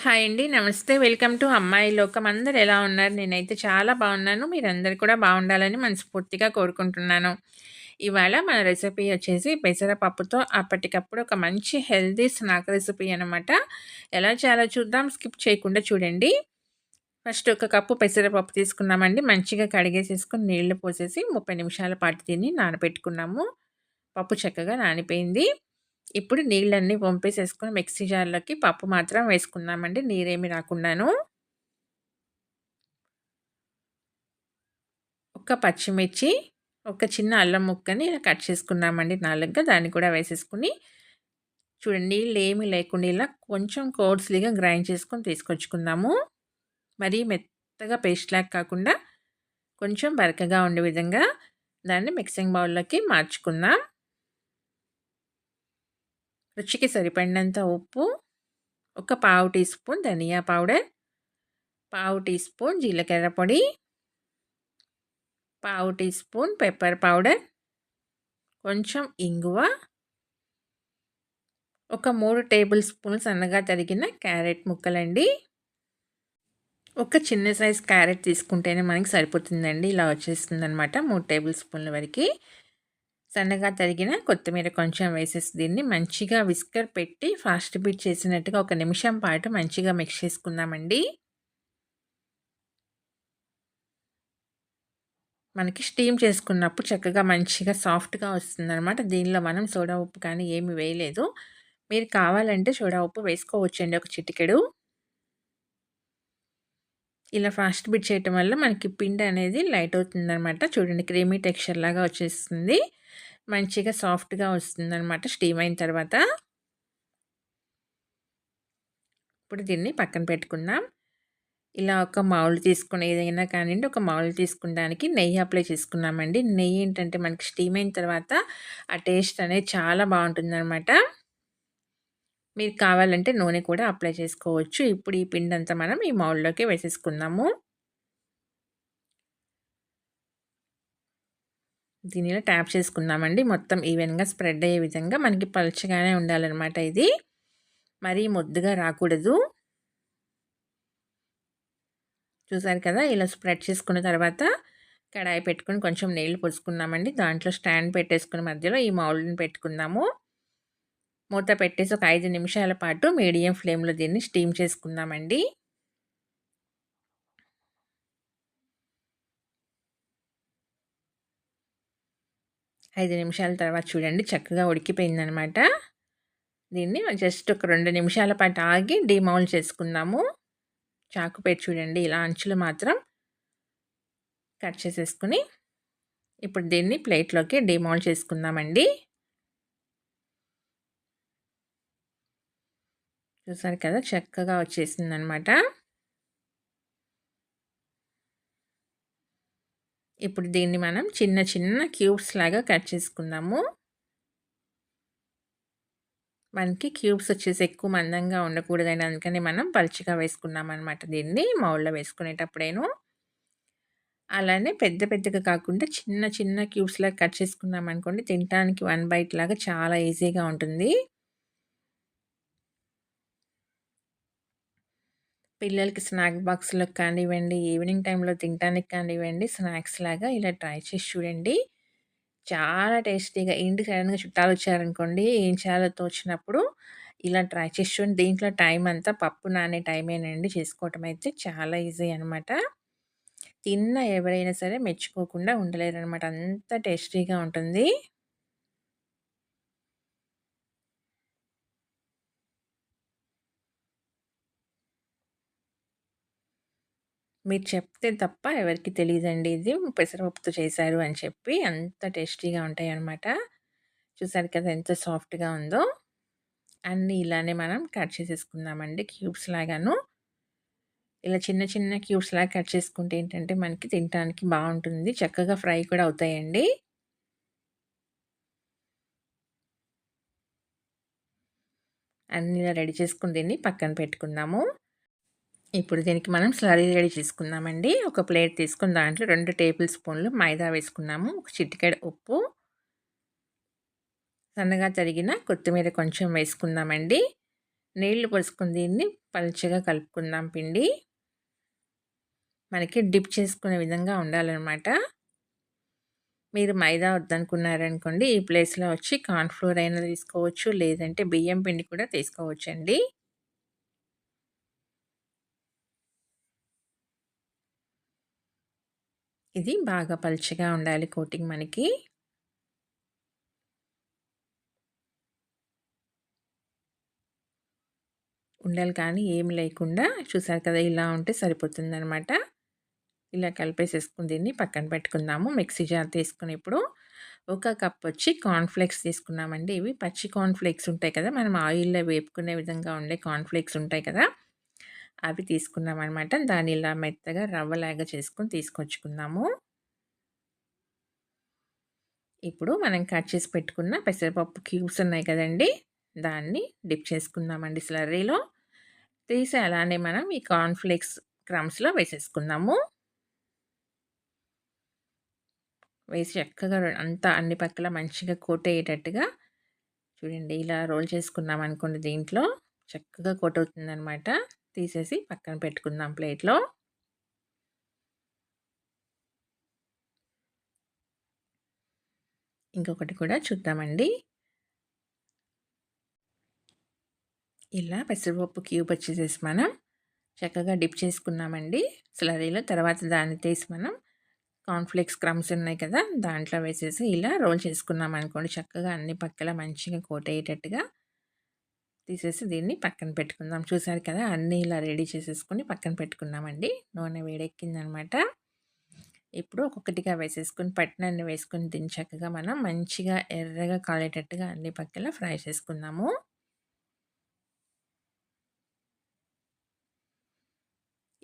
Hi అండి. నమస్తే. Welcome to అమ్మాయి లోకం. అందరు ఎలా ఉన్నారు? నేనైతే చాలా బాగున్నాను. మీరందరు కూడా బాగుండాలని మనస్ఫూర్తిగా కోరుకుంటున్నాను. ఇవాళ మన రెసిపీ వచ్చేసి పెసరపప్పుతో అప్పటికప్పుడు ఒక మంచి హెల్దీ స్నాక్ రెసిపీ అనమాట ఎలా చేయాలో చూద్దాం. స్కిప్ చేయకుండా చూడండి. ఫస్ట్ ఒక కప్పు పెసరపప్పు తీసుకున్నామండి. మంచిగా కడిగేసేసుకుని నీళ్ళు పోసేసి ముప్పై నిమిషాల పాటు తిని నానబెట్టుకున్నాము. పప్పు చక్కగా నానిపోయింది. ఇప్పుడు నీళ్ళన్నీ పంపేసేసుకుని మిక్సీ జార్లోకి పప్పు మాత్రం వేసుకున్నామండి నీరేమి రాకుండాను. ఒక పచ్చిమిర్చి ఒక చిన్న అల్లం ముక్కని ఇలా కట్ చేసుకున్నామండి నాలుగుగా దాన్ని కూడా వేసేసుకుని చూడండి నీళ్ళు ఏమీ లేకుండా ఇలా కొంచెం కోర్స్లీగా గ్రైండ్ చేసుకొని తీసుకొచ్చుకుందాము. మరీ మెత్తగా పేస్ట్ లాగా కాకుండా కొంచెం బరకగా ఉండే విధంగా దాన్ని మిక్సింగ్ బౌల్లోకి మార్చుకుందాం. రుచికి సరిపడినంత ఉప్పు ఒక పావు టీ స్పూన్ ధనియా పౌడర్ పావు టీ స్పూన్ జీలకర్ర పొడి పావు టీ స్పూన్ పెప్పర్ పౌడర్ కొంచెం ఇంగువ ఒక మూడు టేబుల్ స్పూన్ సన్నగా తరిగిన క్యారెట్ ముక్కలండి. ఒక చిన్న సైజ్ క్యారెట్ తీసుకుంటేనే మనకి సరిపోతుందండి. ఇలా వచ్చేస్తుంది అనమాట మూడు టేబుల్ స్పూన్ల వరకు. సన్నగా తరిగిన కొత్తిమీర కొంచెం వేసేసి దీన్ని మంచిగా విస్కర్ పెట్టి ఫాస్ట్ బీట్ చేసినట్టుగా ఒక నిమిషం పాటు మంచిగా మిక్స్ చేసుకుందామండి. మనకి స్టీమ్ చేసుకున్నప్పుడు చక్కగా మంచిగా సాఫ్ట్గా వస్తుంది అనమాట దీనిలో మనం సోడా ఉప్పు కానీ ఏమి వేయలేదు. మీరు కావాలంటే సోడా ఉప్పు వేసుకోవచ్చండి ఒక చిటికెడు. ఇలా ఫాస్ట్ బిట్ చేయటం వల్ల మనకి పిండి అనేది లైట్ అవుతుంది అనమాట చూడండి క్రీమీ టెక్స్చర్ లాగా వచ్చేస్తుంది. మంచిగా సాఫ్ట్గా వస్తుందన్నమాట స్టీమ్ అయిన తర్వాత. ఇప్పుడు దీన్ని పక్కన పెట్టుకుందాం. ఇలా ఒక మౌల్ తీసుకుని ఏదైనా కానివ్వండి ఒక మౌల్ తీసుకున్నానికి నెయ్యి అప్లై చేసుకున్నామండి. నెయ్యి ఏంటంటే మనకి స్టీమ్ అయిన తర్వాత ఆ టేస్ట్ అనేది చాలా బాగుంటుందన్నమాట. మీరు కావాలంటే నూనె కూడా అప్లై చేసుకోవచ్చు. ఇప్పుడు ఈ పిండి అంతా మనం ఈ మౌల్లోకి వేసేసుకుందాము. దీనిలో ట్యాప్ చేసుకుందామండి. మొత్తం ఈవెన్గా స్ప్రెడ్ అయ్యే విధంగా మనకి పలుచగానే ఉండాలన్నమాట ఇది. మరీ ముద్దుగా రాకూడదు. చూసారు కదా ఇలా స్ప్రెడ్ చేసుకున్న తర్వాత కడాయి పెట్టుకుని కొంచెం నీళ్ళు పోసుకున్నామండి దాంట్లో స్టాండ్ పెట్టేసుకున్న మధ్యలో ఈ మౌల్డ్ని పెట్టుకుందాము. మూత పెట్టేసి ఒక ఐదు నిమిషాల పాటు మీడియం ఫ్లేమ్లో దీన్ని స్టీమ్ చేసుకుందామండి. ఐదు నిమిషాల తర్వాత చూడండి చక్కగా ఉడికిపోయిందనమాట. దీన్ని జస్ట్ ఒక రెండు నిమిషాల పాటు ఆగి డిమౌల్ చేసుకుందాము. చాకు పెట్టి చూడండి ఇలా అంచులు మాత్రం కట్ చేసేసుకుని ఇప్పుడు దీన్ని ప్లేట్లోకి డిమౌల్ చేసుకుందామండి. చూసారు కదా చక్కగా వచ్చేసింది ఇప్పుడు దీన్ని మనం చిన్న చిన్న క్యూబ్స్ లాగా కట్ చేసుకుందాము. మనకి క్యూబ్స్ వచ్చేసి ఎక్కువ మందంగా ఉండకూడదని అందుకని మనం పలుచగా వేసుకున్నాం అనమాట దీన్ని మౌల్లో వేసుకునేటప్పుడేను. అలానే పెద్ద పెద్దగా కాకుండా చిన్న చిన్న క్యూబ్స్లాగా కట్ చేసుకున్నాం అనుకోండి తినడానికి వన్ బైట్ లాగా చాలా ఈజీగా ఉంటుంది. పిల్లలకి స్నాక్ బాక్స్లో కానివ్వండి ఈవినింగ్ టైంలో తినడానికి కానివ్వండి స్నాక్స్ లాగా ఇలా ట్రై చేసి చూడండి. చాలా టేస్టీగా ఇంటికి సడన్గా చుట్టాలు వచ్చారనుకోండి ఏం చేయాలో తోచినప్పుడు ఇలా ట్రై చేసి చూడండి. దీంట్లో టైం అంతా పప్పు నానే టైమేనండి. చేసుకోవటం అయితే చాలా ఈజీ అనమాట తిన్న ఎవరైనా సరే మెచ్చుకోకుండా ఉండలేరు అనమాట అంత టేస్టీగా ఉంటుంది. మీరు చెప్తే తప్ప ఎవరికి తెలియదండి ఇది పెసరపప్పుతో చేశారు అని చెప్పి అంత టేస్టీగా ఉంటాయి అన్నమాట చూసారు కదా ఎంత సాఫ్ట్గా ఉందో. అన్నీ ఇలానే మనం కట్ చేసేసుకుందామండి క్యూబ్స్ లాగాను. ఇలా చిన్న చిన్న క్యూబ్స్ లాగా కట్ చేసుకుంటే ఏంటంటే మనకి తినడానికి బాగుంటుంది. చక్కగా ఫ్రై కూడా అవుతాయండి. అన్నీ ఇలా రెడీ చేసుకుని దీన్ని పక్కన పెట్టుకుందాము. ఇప్పుడు దీనికి మనం స్లరీ రెడీ చేసుకుందామండి. ఒక ప్లేట్ తీసుకుని దాంట్లో రెండు టేబుల్ స్పూన్లు మైదా వేసుకున్నాము. ఒక చిటికెడ ఉప్పు. సన్నగా తరిగిన కొత్తిమీర కొంచెం వేసుకుందామండి. నీళ్ళు పోసుకుని దీన్ని పలుచగా కలుపుకుందాం పిండి. మనకి డిప్ చేసుకునే విధంగా ఉండాలన్నమాట. మీరు మైదా వద్దనుకున్నారనుకోండి ఈ ప్లేస్లో వచ్చి కార్న్ఫ్లోర్ అయినా తీసుకోవచ్చు లేదంటే బియ్యం పిండి కూడా తీసుకోవచ్చండి. ఇది బాగా పలుచగా ఉండాలి కోటింగ్ మనకి. ఉండలు కానీ ఏమి లేకుండా చూసారు కదా ఇలా ఉంటే సరిపోతుందనమాట ఇలా కలిపేసేసుకుని దీన్ని పక్కన పెట్టుకుందాము. మిక్సీ జార్ తీసుకుని ఇప్పుడు ఒక కప్ వచ్చి కార్న్ఫ్లేక్స్ తీసుకున్నామండి. ఇవి పచ్చి కార్న్ఫ్లేక్స్ ఉంటాయి కదా. మనం ఆయిల్లో వేపుకునే విధంగా ఉండే కార్న్ఫ్లేక్స్ ఉంటాయి కదా. అవి తీసుకున్నాం అనమాట దాన్ని ఇలా మెత్తగా రవ్వలాగా చేసుకుని తీసుకొచ్చుకుందాము. ఇప్పుడు మనం కట్ చేసి పెట్టుకున్న పెసరపప్పు క్యూబ్స్ ఉన్నాయి కదండి. దాన్ని డిప్ చేసుకుందామండి స్లర్రీలో తీసి అలానే మనం ఈ కార్న్ఫ్లేక్స్ క్రమ్స్లో వేసేసుకుందాము. వేసి చక్కగా అంతా అన్ని పక్కల మంచిగా కోట్ అయ్యేటట్టుగా చూడండి ఇలా రోల్ చేసుకున్నాం అనుకోండి దీంట్లో. చక్కగా కోట్ అవుతుందనమాట తీసేసి పక్కన పెట్టుకుందాం ప్లేట్లో. ఇంకొకటి కూడా చూద్దామండి. ఇలా పెసరపప్పు క్యూబ్ వచ్చేసేసి మనం చక్కగా డిప్ చేసుకున్నామండి. స్లరీలో తర్వాత దాన్ని తీసి మనం కాన్ఫ్లెక్స్ క్రమ్స్ ఉన్నాయి కదా దాంట్లో వేసేసి ఇలా రోల్ చేసుకున్నాం అనుకోండి చక్కగా అన్ని పక్కల మంచిగా కోట్ అయ్యేటట్టుగా తీసేసి దీన్ని పక్కన పెట్టుకుందాం. చూసారు కదా అన్నీ ఇలా రెడీ చేసేసుకుని పక్కన పెట్టుకున్నామండి. నూనె వేడెక్కిందనమాట. ఇప్పుడు ఒక్కొక్కటిగా వేసేసుకుని పట్టణాన్ని వేసుకుని దీన్ని చక్కగా మనం మంచిగా ఎర్రగా కాలేటట్టుగా అన్ని పక్కల ఫ్రై చేసుకుందాము.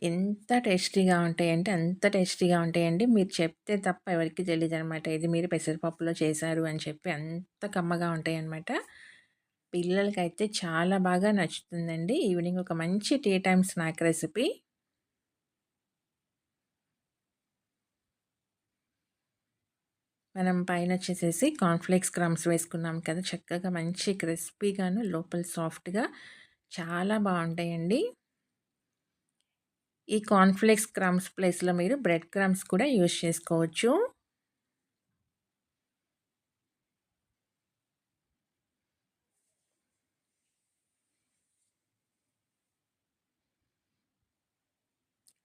ఎంత టేస్టీగా ఉంటాయంటే అంత టేస్టీగా ఉంటాయండి. మీరు చెప్తే తప్ప ఎవరికి తెలియదు అనమాట ఇది మీరు పెసరపప్పులో చేశారు అని చెప్పి అంత కమ్మగా ఉంటాయన్నమాట. పిల్లలకైతే చాలా బాగా నచ్చుతుందండి. ఈవినింగ్ ఒక మంచి టీ టైమ్ స్నాక్ రెసిపీ. మనం పైన వచ్చేసేసి కార్న్ఫ్లేక్స్ క్రమ్స్ వేసుకున్నాం కదా చక్కగా మంచి క్రిస్పీగాను లోపల సాఫ్ట్గా చాలా బాగుంటాయండి. ఈ కార్న్ఫ్లేక్స్ క్రమ్స్ ప్లేస్లో మీరు బ్రెడ్ క్రమ్స్ కూడా యూజ్ చేసుకోవచ్చు.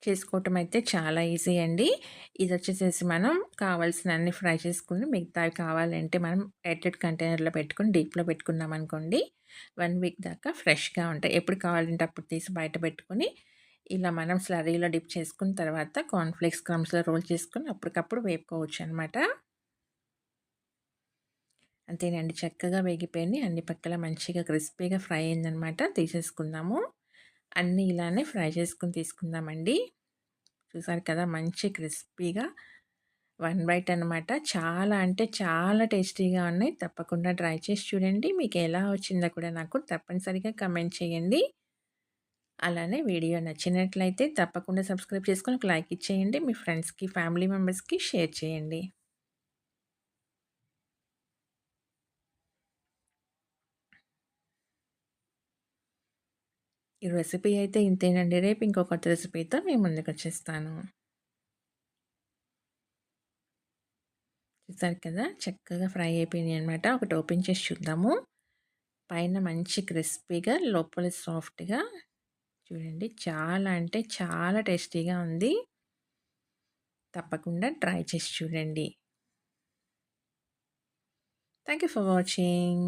చేసుకోవటం అయితే చాలా ఈజీ అండి. ఇది వచ్చేసేసి మనం కావాల్సిన అన్ని ఫ్రై చేసుకుని మిగతావి కావాలంటే మనం ఎయిటెడ్ కంటైనర్లో పెట్టుకుని డీప్లో పెట్టుకున్నాం అనుకోండి వన్ వీక్ దాకా ఫ్రెష్గా ఉంటాయి. ఎప్పుడు కావాలంటే అప్పుడు తీసి బయట పెట్టుకుని ఇలా మనం స్లరీలో డిప్ చేసుకున్న తర్వాత కార్న్ఫ్లేక్స్ క్రమ్స్లో రోల్ చేసుకుని అప్పటికప్పుడు వేపుకోవచ్చు అనమాట అంతేనండి. చక్కగా వేగిపోయింది. అన్ని పక్కల మంచిగా క్రిస్పీగా ఫ్రై అయిందనమాట తీసేసుకుందాము. అన్నీ ఇలానే ఫ్రై చేసుకుని తీసుకుందామండి. చూసారు కదా! మంచి క్రిస్పీగా వన్ బైట్ అనమాట చాలా అంటే చాలా టేస్టీగా ఉన్నాయి. తప్పకుండా ట్రై చేసి చూడండి. మీకు ఎలా వచ్చిందో కూడా నాకు తప్పనిసరిగా కమెంట్ చేయండి. అలానే వీడియో నచ్చినట్లయితే తప్పకుండా సబ్స్క్రైబ్ చేసుకొని ఒక లైక్ ఇచ్చేయండి. మీ ఫ్రెండ్స్కి ఫ్యామిలీ మెంబర్స్కి షేర్ చేయండి. ఈ రెసిపీ అయితే ఇంతేనండి. రేపు ఇంకొక రెసిపీతో మేము ముందుకు వచ్చేస్తాను. చూసారు కదా? చక్కగా ఫ్రై అయిపోయినాయి అనమాట ఒకటి ఓపెన్ చేసి చూద్దాము. పైన మంచి క్రిస్పీగా లోపల సాఫ్ట్గా చూడండి. చాలా అంటే చాలా టేస్టీగా ఉంది. తప్పకుండా ట్రై చేసి చూడండి. Thank you for watching.